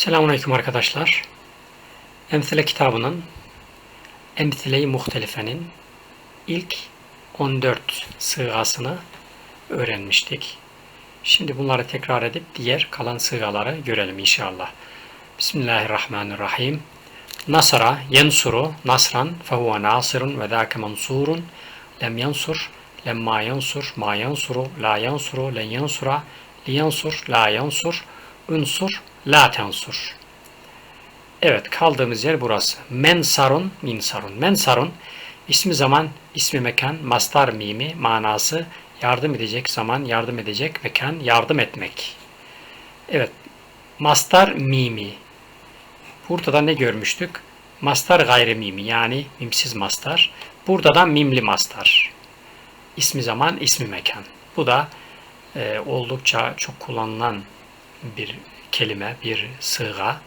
Selamünaleyküm arkadaşlar. Emsile kitabının Emsile-i Muhtelife'nin ilk 14 sığasını öğrenmiştik. Şimdi bunları tekrar edip diğer kalan sığaları görelim inşallah. Bismillahirrahmanirrahim. Nasara yensuru nasran fehuve nasirun ve zâke mansurun lem yansur lemma yansur ma yansuru la yansuru len yansura li yansur la yansur unsur la tensur. Evet kaldığımız yer burası. Mensarun, minsarun. Mensarun ismi zaman, ismi mekan, mastar mimi manası yardım edecek zaman, yardım edecek mekan, yardım etmek. Evet. Mastar mimi. Burada da ne görmüştük? Mastar gayri mimi yani mimsiz mastar. Burada da mimli mastar. İsmi zaman, ismi mekan. Bu da e, oldukça çok kullanılan bir kelime, bir sığga.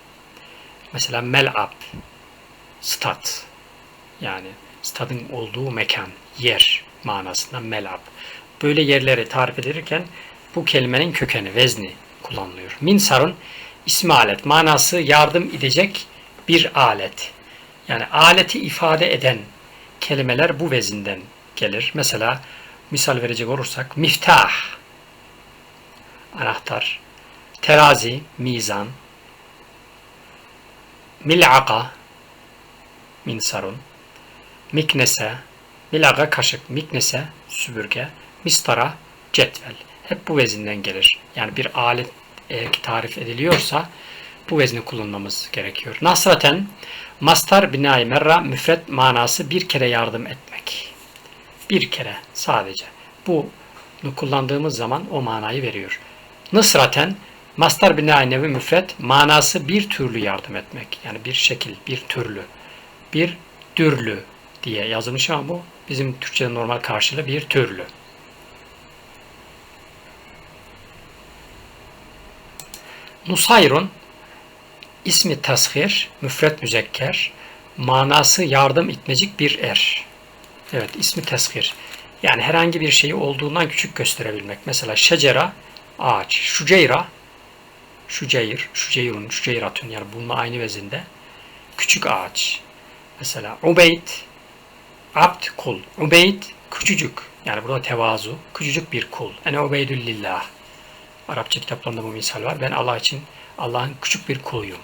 Mesela mel'ab, stat. Yani stadın olduğu mekan, yer manasında mel'ab. Böyle yerleri tarif edilirken bu kelimenin kökeni, vezni kullanılıyor. Minsarun ismi alet. Manası yardım edecek bir alet. Yani aleti ifade eden kelimeler bu vezinden gelir. Mesela misal verecek olursak miftah anahtar, terazi, mizan, mil'aka, minsarun, miknese, mil'aka kaşık, miknese, süpürge, mistara, cetvel. Hep bu vezinden gelir. Yani bir alet eğer ki tarif ediliyorsa bu vezni kullanmamız gerekiyor. Nasraten, mastar binayı merra, müfret manası bir kere yardım etmek. Bir kere sadece. Bu kullandığımız zaman o manayı veriyor. Nısraten, Mastar binayi nevi müfret manası bir türlü yardım etmek. Yani bir şekil, bir türlü, bir türlü diye yazılmış ama bu bizim Türkçe'de normal karşılığı bir türlü. Nusayrun ismi tashir, müfret müzekker, manası yardım etmecik bir er. Evet ismi teshir. Yani herhangi bir şeyi olduğundan küçük gösterebilmek. Mesela şecera, ağaç, şuceyra, şuceyr, şuceyrun, şuceyratun yani bununla aynı vezinde. Küçük ağaç. Mesela ubeyd, abd, kul. Ubeyd, küçücük. Yani burada tevazu, küçücük bir kul. Ene ubeydül lillah. Arapça kitaplarında bu misal var. Ben Allah için Allah'ın küçük bir kuluyum.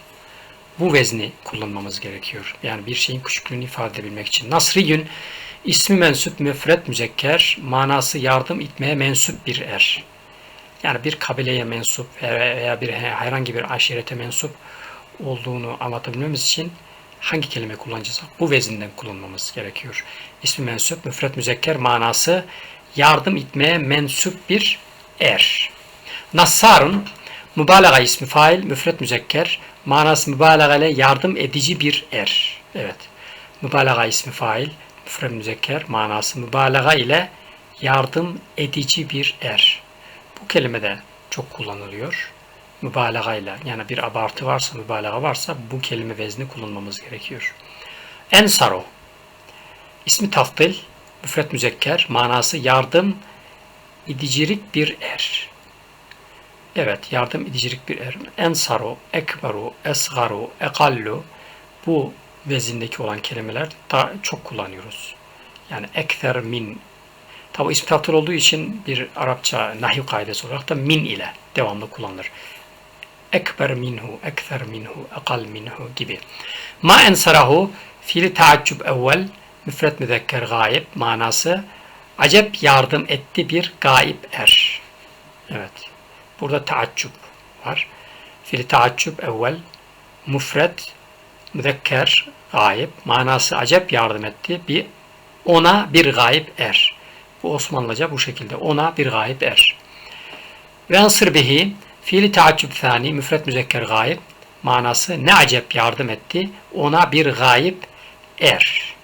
Bu vezni kullanmamız gerekiyor. Yani bir şeyin küçüklüğünü ifade edebilmek için. Nasriyün ismi mensup müfret müzekker manası yardım etmeye mensup bir er yani bir kabileye mensup veya bir herhangi bir aşirete mensup olduğunu anlatabilmemiz için hangi kelime kullanacağız? Bu vezinden kullanmamız gerekiyor. İsmi mensup, müfret müzekker manası yardım etmeye mensup bir er. Nassarun mübalağa ismi fail, müfret müzekker manası mübalağa ile yardım edici bir er. Evet. Mübalağa ismi fail, müfret müzekker manası mübalağa ile yardım edici bir er. Bu kelime de çok kullanılıyor. Mübalağayla yani bir abartı varsa, mübalağa varsa bu kelime vezni kullanmamız gerekiyor. Ensaro ismi taftil, müfret müzekker, manası yardım, idicilik bir er. Evet, yardım idicilik bir er. Ensaro, ekberu, esgaru, ekallu bu vezindeki olan kelimeler daha çok kullanıyoruz. Yani ekter min Tabi ismi taftil olduğu için bir Arapça nahiv kaidesi olarak da min ile devamlı kullanılır. Ekber minhu, ekser minhu, ekal minhu gibi. Ma ensarahu fiili taaccub evvel müfret müzekker gayb manası acep yardım etti bir gaib er. Evet. Burada taaccub var. Fiili taaccub evvel müfret müzekker gayb manası acep yardım etti bir ona bir gayb er. Bu Osmanlıca bu şekilde. Ona bir gayip er. Ve bihi fiili taaccüb thani müfret müzekker gayip manası ne acep yardım etti ona bir gayip er.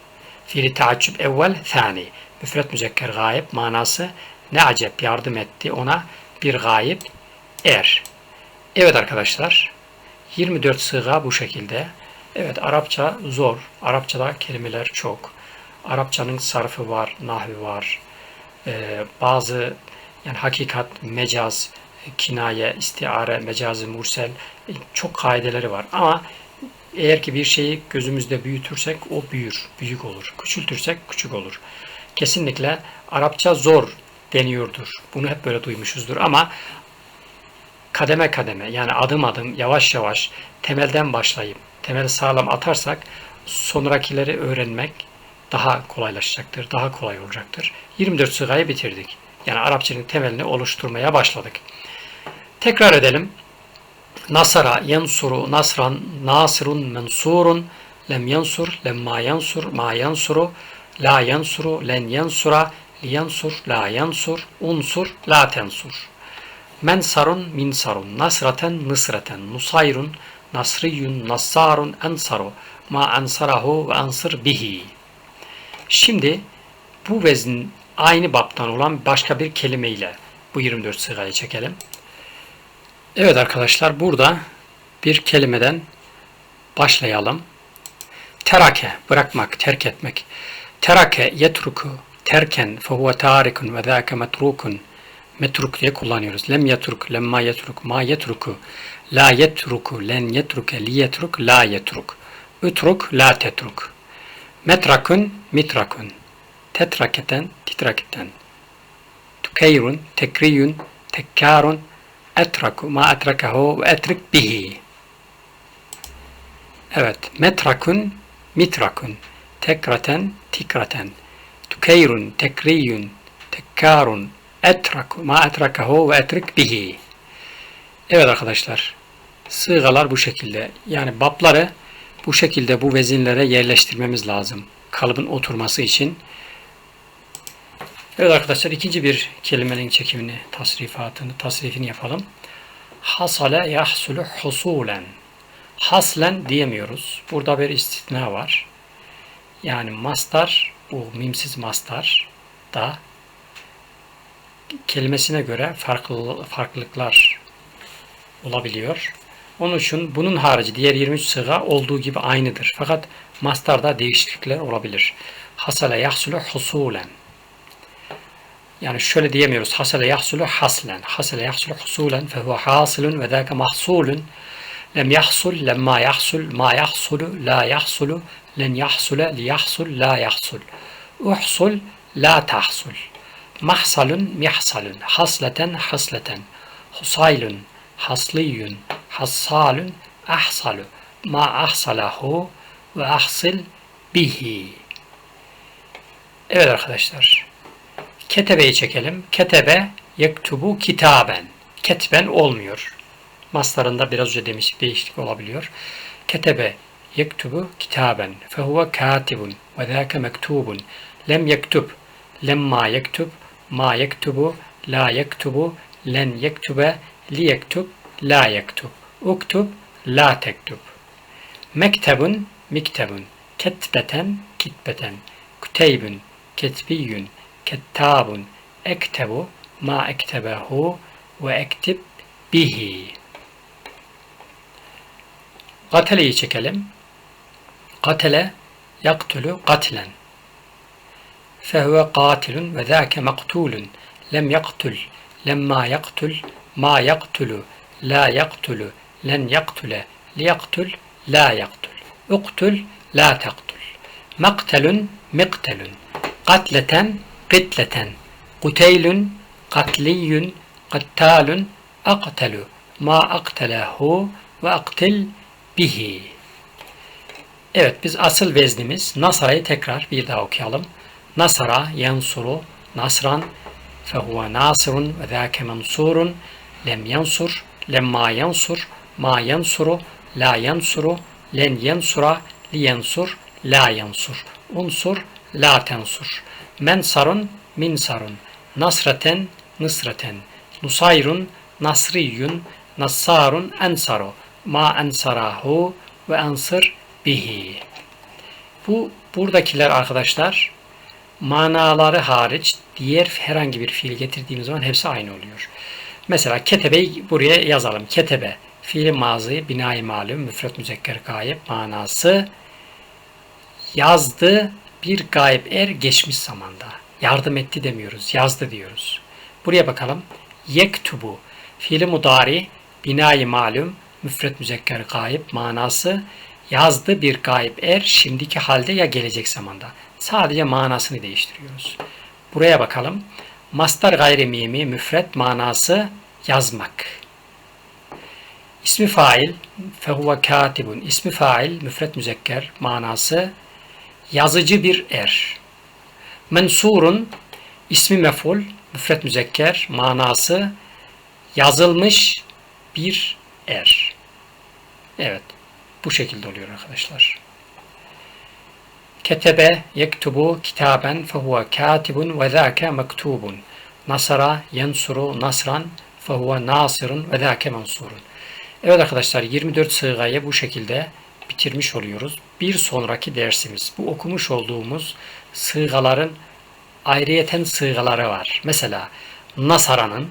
Fiili taaccüb evvel thani müfret müzekker gayip manası ne acep yardım etti ona bir gayip er. Evet arkadaşlar 24 sığga bu şekilde. Evet Arapça zor. Arapçada kelimeler çok. Arapçanın sarfı var, nahvi var, e, bazı yani hakikat, mecaz, kinaye, istiare, mecazi, mursel e, çok kaideleri var. Ama eğer ki bir şeyi gözümüzde büyütürsek o büyür, büyük olur. Küçültürsek küçük olur. Kesinlikle Arapça zor deniyordur. Bunu hep böyle duymuşuzdur ama kademe kademe yani adım adım yavaş yavaş temelden başlayıp temeli sağlam atarsak sonrakileri öğrenmek daha kolaylaşacaktır, daha kolay olacaktır. 24 sırayı bitirdik. Yani Arapçanın temelini oluşturmaya başladık. Tekrar edelim. Nasara yansuru nasran nasirun mensurun lem yansur lemma yansur ma yansuru la yansuru len yansura li yansur la yansur unsur la tensur mensarun minsarun nasraten nısraten nusayrun nasriyun nassarun ensaru ma ansarahu ve ansır bihi Şimdi bu vezin aynı baptan olan başka bir kelimeyle bu 24 sırayı çekelim. Evet arkadaşlar burada bir kelimeden başlayalım. Terake bırakmak, terk etmek. Terake yetruku terken fehuve tarikun ve zâke metrukun. Metruk diye kullanıyoruz. Lem yetruk, lemma yetruk, ma yetruku. La yetruku, len yetruke, li yetruk, la yetruk. Ütruk, la tetruk. Metrakun, mitrakun. Tetraketen, titraketen. Tukeyrun, tekriyun, tekkarun, etraku, ma etrakahu ve etrik bihi. Evet, metrakun, mitrakun. Tekraten, tikraten. Tukeyrun, tekriyun, tekkarun, etraku, ma etrakahu ve etrik bihi. Evet arkadaşlar, sığalar bu şekilde. Yani babları bu şekilde bu vezinlere yerleştirmemiz lazım. Kalıbın oturması için. Evet arkadaşlar ikinci bir kelimenin çekimini, tasrifatını, tasrifini yapalım. Hasale yahsulu husulen. Haslen diyemiyoruz. Burada bir istisna var. Yani mastar, bu mimsiz mastar da kelimesine göre farklı farklılıklar olabiliyor. Onun için bunun harici diğer 23 sıga olduğu gibi aynıdır. Fakat mastarda değişiklikler olabilir. Hasale yahsulu husulen. Yani şöyle diyemiyoruz. Hasale yahsulu haslen. Hasale yahsulu husulen fehuve hasilun ve zâke mahsulun. Lem yahsul, lemma yahsul, ma yahsulu, la yahsulu, len yahsule, li yahsul, la yahsul. Uhsul, la tahsul. Mahsalun, mihsalun. Hasleten, hasleten. Husaylun, hasliyun, hassalun, ahsalu. Ma ahsalahu ve ahsil bihi. Evet arkadaşlar. Ketebeyi çekelim. Ketebe yektubu kitaben. Ketben olmuyor. Maslarında biraz önce demiştik değişiklik olabiliyor. Ketebe yektubu kitaben. Fehuve katibun. Ve zâke mektubun. Lem yektub. Lemma yektub. Ma yektubu. La yektubu. Len yektube. Li yektub. La yektub. Uktub. La tektub. Mektebun. Miktebun. Ketbeten. Kitbeten. Küteybün. Ketbiyyün kettabun ektebu ma ektebehu ve ektib bihi. Kateleyi çekelim. Katele yaktulu katlen. Fehuve katilun ve zâke maktulun. Lem yaktul. Lemma yaktul. Ma yaktulu. La yaktulu. Len yaktule. Liyaktul. La yaktul. Uktul. La taktul. Maktelun. Miktelun. Katleten Kıtleten. Kuteylün, katliyün, kattalun, aktelu. Ma aktelehu ve aktil bihi. Evet biz asıl veznimiz Nasara'yı tekrar bir daha okuyalım. Nasara yansuru nasran fehuve nasirun ve zâke mensurun lem yansur lemma yansur ma yansuru la yansuru len yansura li yansur la yansur unsur la tensur Mensarun, minsarun. Nasraten, nısraten. Nusayrun, nasriyun. Nassarun, ensaru. Ma ensarahu ve ansır bihi. Bu buradakiler arkadaşlar manaları hariç diğer herhangi bir fiil getirdiğimiz zaman hepsi aynı oluyor. Mesela ketebeyi buraya yazalım. Ketebe fiili mazı, binayı malum, müfret müzekker gayip manası yazdı, bir gayb er geçmiş zamanda. Yardım etti demiyoruz, yazdı diyoruz. Buraya bakalım. Yektubu Fiili mudari, binayı malum, müfret müzekker gayip manası yazdı bir gayip er şimdiki halde ya gelecek zamanda. Sadece manasını değiştiriyoruz. Buraya bakalım. Mastar gayri mimi müfret manası yazmak. İsmi fail fehuve katibun. İsmi fail müfret müzekker manası yazıcı bir er. Mensurun ismi meful müfret müzekker manası yazılmış bir er. Evet. Bu şekilde oluyor arkadaşlar. Ketebe yektubu kitaben fehuve katibun ve zâke mektubun. Nasara yensuru nasran fehuve nasirun ve zâke mensurun. Evet arkadaşlar 24 sığayı bu şekilde bitirmiş oluyoruz. Bir sonraki dersimiz bu okumuş olduğumuz sığaların ayrıyeten sığaları var. Mesela Nasara'nın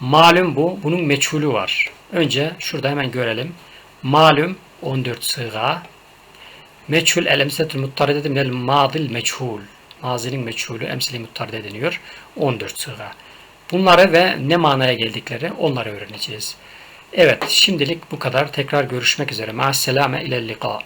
malum bu. Bunun meçhulü var. Önce şurada hemen görelim. Malum 14 sığa. Meçhul el emsetül muttarideti minel madil meçhul. Mazinin meçhulü emsili muttaride deniyor. 14 sığa. Bunları ve ne manaya geldikleri onları öğreneceğiz. Evet şimdilik bu kadar. Tekrar görüşmek üzere. Ma'as selame ilel liqa.